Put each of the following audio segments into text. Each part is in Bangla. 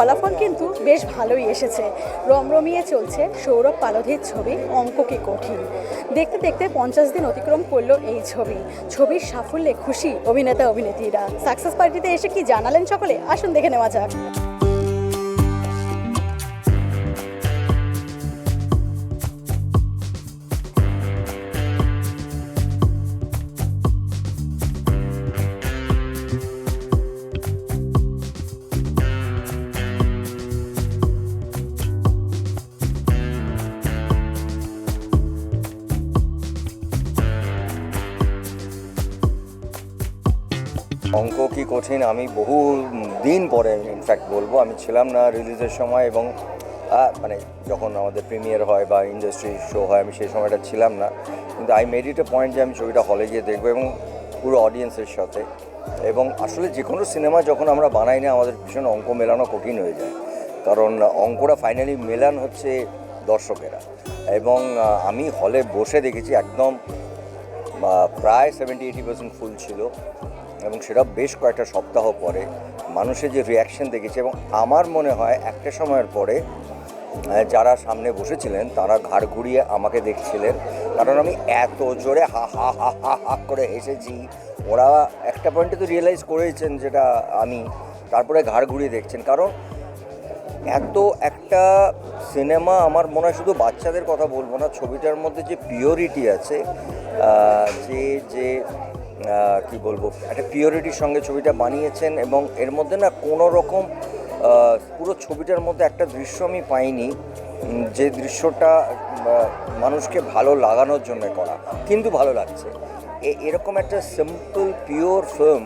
ফলাফল কিন্তু বেশ ভালোই এসেছে। রমরমিয়ে চলছে সৌরভ পালধির ছবি অঙ্ক কি কঠিন? দেখতে দেখতে পঞ্চাশ দিন অতিক্রম করল এই ছবি। ছবির সাফল্যে খুশি অভিনেতা অভিনেত্রীরা সাকসেস পার্টিতে এসে কি জানালেন সকলে? আসুন দেখে নেওয়া যাক। অঙ্ক কি কঠিন? আমি বহু দিন পরে ইনফ্যাক্ট বলব, আমি ছিলাম না রিলিজের সময় এবং মানে যখন আমাদের প্রিমিয়ার হয় বা ইন্ডাস্ট্রি শো হয়, আমি সেই সময়টা ছিলাম না। কিন্তু I made it a point যে আমি ছবিটা হলে গিয়ে দেখব এবং পুরো অডিয়েন্সের সাথে। এবং আসলে যে কোনো সিনেমা যখন আমরা বানাই না, আমাদের ভীষণ অঙ্ক মেলানো কঠিন হয়ে যায়। কারণ অঙ্কটা ফাইনালি মেলান হচ্ছে দর্শকেরা। এবং আমি হলে বসে দেখেছি একদম প্রায় সেভেন্টি এইটি পার্সেন্ট ফুল ছিল। এবং সেটা বেশ কয়েকটা সপ্তাহ পরে মানুষের যে রিয়াকশন দেখেছে এবং আমার মনে হয় একটা সময়ের পরে যারা সামনে বসেছিলেন তারা ঘাড় ঘুরিয়ে আমাকে দেখছিলেন। কারণ আমি এত জোরে হা হা হা হা হা করে হেসেছি। ওরা একটা পয়েন্টে তো রিয়েলাইজ করেছেন যেটা আমি, তারপরে ঘাড় ঘুরিয়ে দেখছেন। কারণ এত একটা সিনেমা আমার মনে হয় শুধু বাচ্চাদের কথা বলব না, ছবিটার মধ্যে যে পিওরিটি আছে যে যে কি বলব, একটা পিওরিটির সঙ্গে ছবিটা বানিয়েছেন এবং এর মধ্যে না কোনো রকম পুরো ছবিটার মধ্যে একটা দৃশ্য আমি পাইনি যে দৃশ্যটা মানুষকে ভালো লাগানোর জন্য করা, কিন্তু ভালো লাগছে। এরকম একটা সিম্পল পিওর ফিল্ম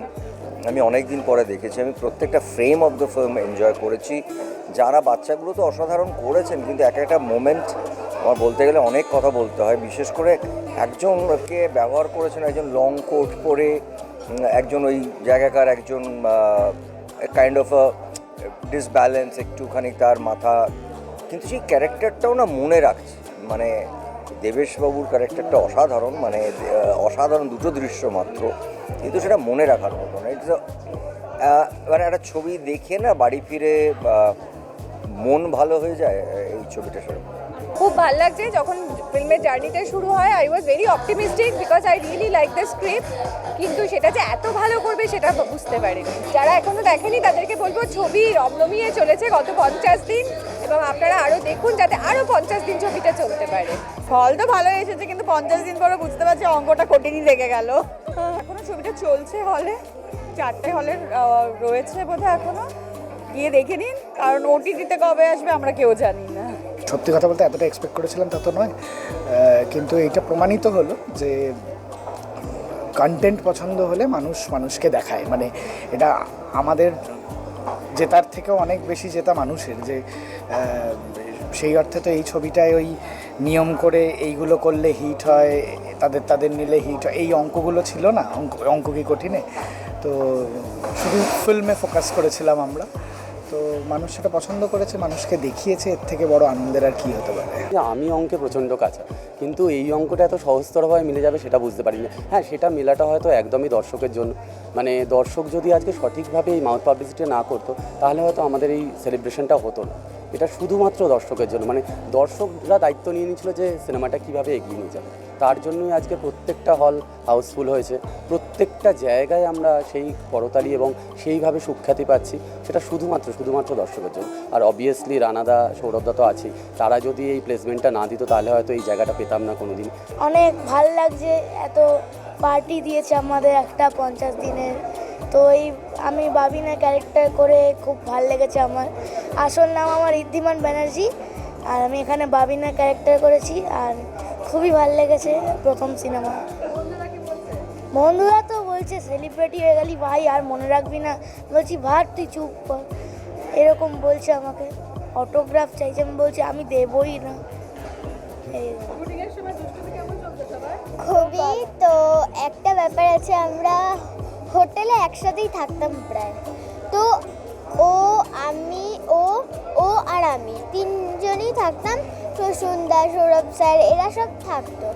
আমি অনেক দিন পরে দেখেছি, আমি প্রত্যেকটা frame of the film enjoy করেছি। যারা বাচ্চাগুলো তো অসাধারণ করেছেন, কিন্তু এক একটা মোমেন্ট আমার বলতে গেলে অনেক কথা বলতে হয়। বিশেষ করে একজনকে ব্যবহার করেছেন একজন লং কোট পরে একজন ওই জায়গাকার একজন কাইন্ড অফ ডিসব্যালেন্স একটুখানি তার মাথা, কিন্তু সেই ক্যারেক্টারটাও না মনে রাখছে। মানে দেবেশবাবুর ক্যারেক্টারটা অসাধারণ মানে অসাধারণ দুটো দৃশ্য মাত্র, কিন্তু সেটা মনে রাখার মতো না। ইটস মানে একটা ছবি দেখে না বাড়ি ফিরে মন ভালো হয়ে যায়, এই ছবিটা সেরকম খুব ভালো লাগছে যখন ফিল্মের জার্নিটা শুরু হয়। I was very optimistic because I really like the script কিন্তু সেটা যে এত ভালো করবে সেটা বুঝতে পারিনি। যারা এখনও দেখেনি, তাদেরকে বলব, ছবি রমরমিয়ে চলেছে গত পঞ্চাশ দিন। এবং আপনারা আরও দেখুন যাতে আরও পঞ্চাশ দিন ছবিটা চলতে পারে। ফল তো ভালো এসেছে, কিন্তু পঞ্চাশ দিন পরে বুঝতে পারছি অঙ্কটা কঠিনই লেগে গেল। এখনও ছবিটা চলছে হলে চারটে হলের রয়েছে বোধহয় এখনও। গিয়ে দেখে নিন, কারণ ওটিটিতে কবে আসবে আমরা কেউ জানি না। সত্যি কথা বলতে এতটা এক্সপেক্ট করেছিলাম তা তো নয়। কিন্তু এটা প্রমাণিত হলো যে কন্টেন্ট পছন্দ হলে মানুষ মানুষকে দেখায়। মানে এটা আমাদের জেতার থেকেও অনেক বেশি জেতা মানুষের, যে সেই অর্থে তো এই ছবিটায় ওই নিয়ম করে এইগুলো করলে হিট হয়, তাদের তাদের নিলে হিট হয়, এই অঙ্কগুলো ছিল না, অঙ্ক অঙ্ক কি কঠিনে? তো শুধু ফিল্মে ফোকাস করেছিলাম আমরা। তো মানুষ সেটা পছন্দ করেছে, মানুষকে দেখিয়েছে, এর থেকে বড় আনন্দের আর কি হতে পারে? আমি অঙ্কে প্রচণ্ড কাঁচা। কিন্তু এই অঙ্কটা এত সহজতরভাবে মিলে যাবে সেটা বুঝতে পারিনি। হ্যাঁ সেটা মেলাটা হয়তো একদমই দর্শকের জন্য। মানে দর্শক যদি আজকে সঠিকভাবে এই মাউথ পাবলিসিটি না করতো, তাহলে হয়তো আমাদের এই সেলিব্রেশনটা হতো না। এটা শুধুমাত্র দর্শকের জন্য। মানে দর্শকরা দায়িত্ব নিয়ে নিয়েছিল যে সিনেমাটা কীভাবে এগিয়ে নিয়ে যাবে। তার জন্যই আজকে প্রত্যেকটা হল হাউসফুল হয়েছে। প্রত্যেকটা জায়গায় আমরা সেই করতালি এবং সেইভাবে সুখ্যাতি পাচ্ছি। সেটা শুধুমাত্র শুধুমাত্র দর্শকের জন্য। আর অবভিয়াসলি রানাদা সৌরভদা তো আছেই। তারা যদি এই প্লেসমেন্টটা না দিত, তাহলে হয়তো এই জায়গাটা পেতাম না কোনো দিন অনেক ভালো লাগছে। এত পার্টি দিয়েছে আমাদের একটা পঞ্চাশ দিনের তো এই আমি বাবিনা ক্যারেক্টার করে খুব ভালো লেগেছে আমার। আসল নাম আমার ঋদ্ধিমান ব্যানার্জি আর আমি এখানে বাবিনা ক্যারেক্টার করেছি আর খুবই ভালো লেগেছে প্রথম সিনেমা বন্ধুরা তো বলছে সেলিব্রিটি হয়ে গেলি ভাই আর মনে রাখবি না। বলছি ভাত তুই চুপ কর। এরকম বলছে আমাকে। অটোগ্রাফ চাইছে আমি বলছি আমি দেবই না। খুবই তো একটা ব্যাপার আছে আমরা হোটেলে একসাথেই থাকতাম প্রায়। তো ও আমি ও ও আর আমি তিনজনই থাকতাম। প্রসুন্দা সৌরভ স্যার এরা সব থাকতো।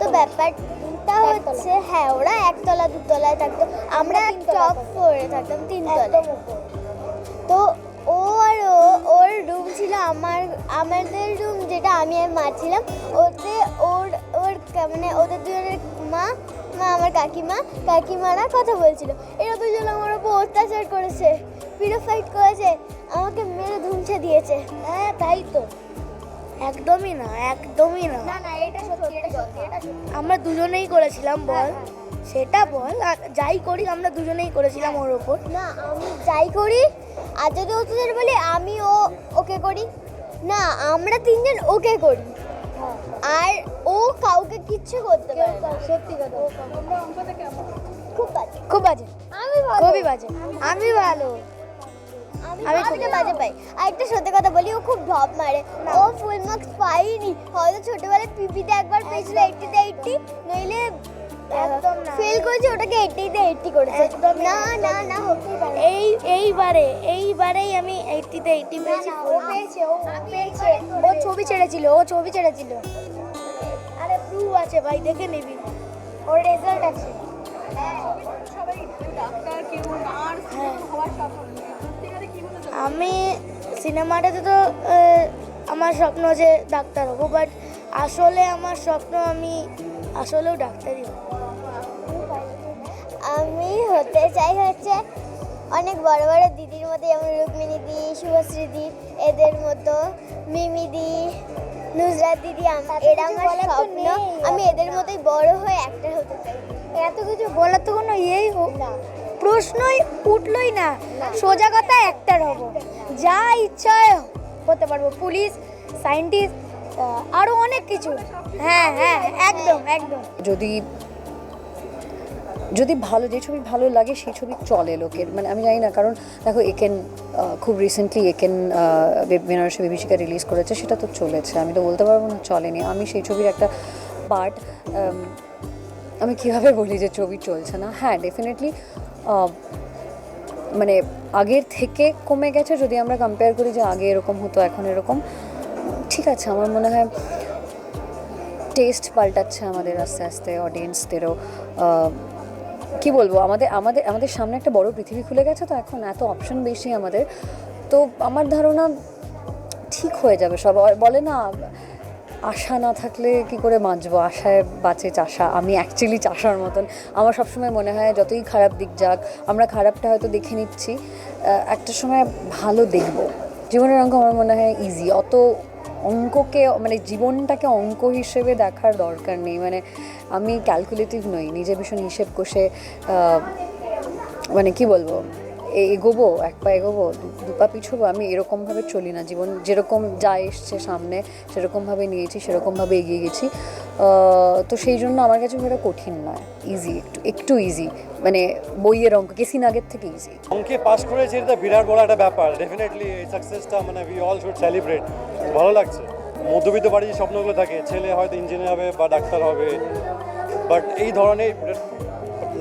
তো ব্যাপারটা হচ্ছে হ্যাঁ ওরা একতলা দুতলায় থাকতো। আমরা টপ ফ্লোরে থাকতাম তিনতলায়। তো ও আর ও ওর রুম ছিল আমার আমাদের রুম যেটা আমি আর মা ছিলাম ওতে ওর ওর মানে ওদের দুজনের মা আমার কাকিমা কাকিমারা কথা বলছিল। এরা দুজন আমার উপর অত্যাচার করেছে পিরো ফাইট করেছে আমাকে মেরে ধুমছে দিয়েছে। হ্যাঁ তাই তো। একদমই না একদমই না। না না এটা সত্যি এটা সত্যি এটা সত্যি। আমরা দুজনেই করেছিলাম বল। সেটা বল আর যাই করি আমরা দুজনেই করেছিলাম ওর ওপর না আমি যাই করি আর যদি ও তোদের বলি আমি ও ওকে করি না আমরা তিনজন ওকে করি। আর ও কাউকে কিচ্ছু করতে পারে না। সত্যি কথা। খুব বাজে। খুব বাজে। আমি ভালো। খুবই বাজে। আমি ভালো। আমি আমি বাজে পাই। আর একটা সত্যি কথা বলি ও খুব ঢপ মারে। ও ফুল মার্কস পাইনি হয়তো ছোটবেলায় পিপিতে একবার পেয়েছিল এইটিতে এইটি নইলে একদম না। ফেল করেছে ওটাকে এইটিতে এইটি করেছে। একদম না। না না হতেই পারে এই এইবারে এইবারেই আমি এইটিতে এইটি পেয়েছি। ও পেয়েছে ও পেয়েছে। ও ছবি ছেড়েছিল ও ছবি ছেড়েছিল। আরে প্রুফ আছে ভাই, দেখে নিবি। ওর রেজাল্ট আছে। আমি সিনেমাটাতে তো আমার স্বপ্ন যে ডাক্তার হব বাট আসলে আমার স্বপ্ন আমি আসলেও ডাক্তারই হব। আমি হতে চাই হচ্ছে অনেক বড় বড় দিদির মতো, যেমন রুক্মিণী দি, শুভশ্রী দি, এদের মতো, মিমি দি নুজরাত দিদি আম- এরা আমার স্বপ্ন। আমি এদের মতোই বড় হয়ে একটা হতে চাই। এত কিছু বলার তো কোনো ইয়েই হোক। না। প্রশ্নই উঠলই না। সোজা কথা একটার হব। যা ইচ্ছা হতে পারব। পুলিশ সায়েন্টিস্ট আরও অনেক কিছু। হ্যাঁ হ্যাঁ একদম একদম। যদি যদি ভালো, যে ছবি ভালো লাগে, সেই ছবি চলে লোকের। মানে আমি জানি না, কারণ দেখো, একেন খুব রিসেন্টলি একেন বেনারসি বিভীষিকা রিলিজ করেছে, সেটা তো চলেছে। আমি তো বলতে পারব না, চলেনি। আমি সেই ছবির একটা পার্ট আমি কীভাবে বলি যে ছবি চলছে না? হ্যাঁ ডেফিনেটলি মানে আগের থেকে কমে গেছে, যদি আমরা কম্পেয়ার করি যে আগে এরকম হতো, এখন এরকম, ঠিক আছে, আমার মনে হয় টেস্ট পাল্টাচ্ছে আমাদের আস্তে আস্তে অডিয়েন্সদেরও কি বলব? আমাদের আমাদের আমাদের সামনে একটা বড় পৃথিবী খুলে গেছে তো এখন এত অপশন বেশি আমাদের। তো আমার ধারণা ঠিক হয়ে যাবে সব। বলে না, আশা না থাকলে কি করে বাঁচবো? আশায় বাঁচে চাষা। আমি অ্যাকচুয়ালি চাষার মতন। আমার সবসময় মনে হয় যতই খারাপ দিক যাক, আমরা খারাপটা হয়তো দেখে নিচ্ছি। একটা সময় ভালো দেখব। জীবনের অঙ্ক আমার মনে হয় ইজি অত অঙ্ককে মানে জীবনটাকে অঙ্ক হিসেবে দেখার দরকার নেই। মানে আমি ক্যালকুলেটিভ নই, নিজে ভীষণ হিসেব কষে মানে কি বলব এগোবো, এক পা এগোবো, দু- দু পা পিছবো, আমি এরকমভাবে চলি না। জীবন যেরকম যা এসছে সামনে, সেরকমভাবে নিয়েছি, সেরকমভাবে এগিয়ে গেছি। তো সেই জন্য আমার কাছে খুব কঠিন নয়। ইজি একটু একটু ইজি মানে বইয়ের অঙ্ক, কেসিন আগের থেকে ইজি অঙ্কে পাস করেছে এটা বিরাট বড় একটা ব্যাপার। ডেফিনেটলি এই সাকসেসটা মানে উই অল শুড সেলিব্রেট ভালো লাগছে। মধ্যবিত্ত বাড়ির স্বপ্নগুলো থাকে। ছেলে হয়তো ইঞ্জিনিয়ার হবে বা ডাক্তার হবে। বাট এই ধরনের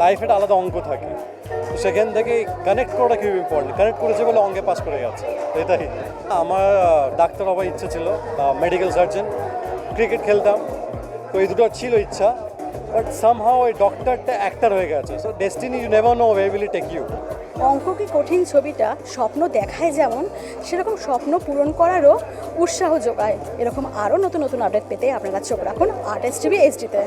লাইফে একটা আলাদা অঙ্ক থাকে। সেখান থেকে কানেক্ট করাটা খুব ইম্পর্টেন্ট কানেক্ট করেছে বলে অঙ্কে পাস করে গেছে। এটাই। আমার ডাক্তার হবার ইচ্ছে ছিল। মেডিকেল সার্জন ক্রিকেট খেলতাম। তো এই দুটো ছিল ইচ্ছা বাট সামহাও ওই ডক্টরটা অ্যাক্টার হয়ে গেছে। So destiny you never know way will take you অঙ্ক কি কঠিন ছবিটা? স্বপ্ন দেখায় যেমন, সেরকম স্বপ্ন পূরণ করারও উৎসাহ যোগায়। এরকম আরও নতুন নতুন আপডেট পেতে আপনারা চোখ রাখুন আর্ট আর্টিস্ট টিভি এইচডিতে